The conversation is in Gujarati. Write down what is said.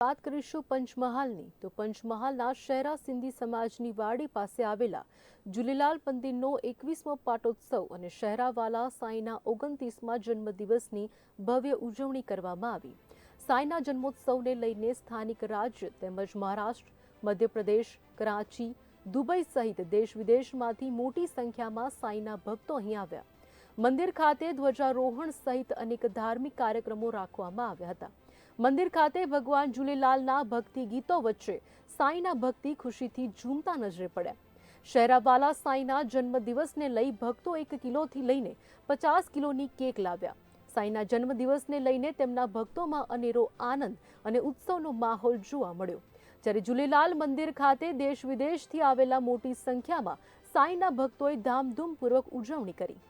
વાત કરીશું પંચમહાલની. તો પંચમહાલના શહેરા સિંધી સમાજની વાડી પાસે આવેલા ઝૂલેલાલ મંદિરનો એકવીસમો પાટોત્સવ અને શહેરાવાલા સાંઈના ઓગણત્રીસમાં જન્મદિવસની ભવ્ય ઉજવણી કરવામાં આવી. સાંઈના જન્મોત્સવને લઈને સ્થાનિક રાજ્ય તેમજ મહારાષ્ટ્ર, મધ્યપ્રદેશ, કરાચી, દુબઈ સહિત દેશ વિદેશમાંથી મોટી સંખ્યામાં સાંઈના ભક્તો અહીં આવ્યા. મંદિર ખાતે ધ્વજારોહણ સહિત અનેક ધાર્મિક કાર્યક્રમો રાખવામાં આવ્યા હતા. મંદિર ખાતે ભગવાન ઝૂલેલાલના ભક્તિ ગીતો વચ્ચે સાંઈના ભક્તિ ખુશીથી ઝૂમતા નજરે પડ્યા શહેરાવાલા સાંઈના જન્મદિવસને લઈ ભક્તો એક કિલોથી લઈને પચાસ કિલોની કેક લાવ્યા. સાંઈના જન્મદિવસને લઈને તેમના ભક્તોમાં અનેરો આનંદ અને ઉત્સવનો માહોલ જોવા મળ્યો. જ્યારે ઝૂલેલાલ મંદિર ખાતે દેશ વિદેશથી આવેલા મોટી સંખ્યામાં સાંઈના ભક્તોએ ધામધૂમપૂર્વક ઉજવણી કરી.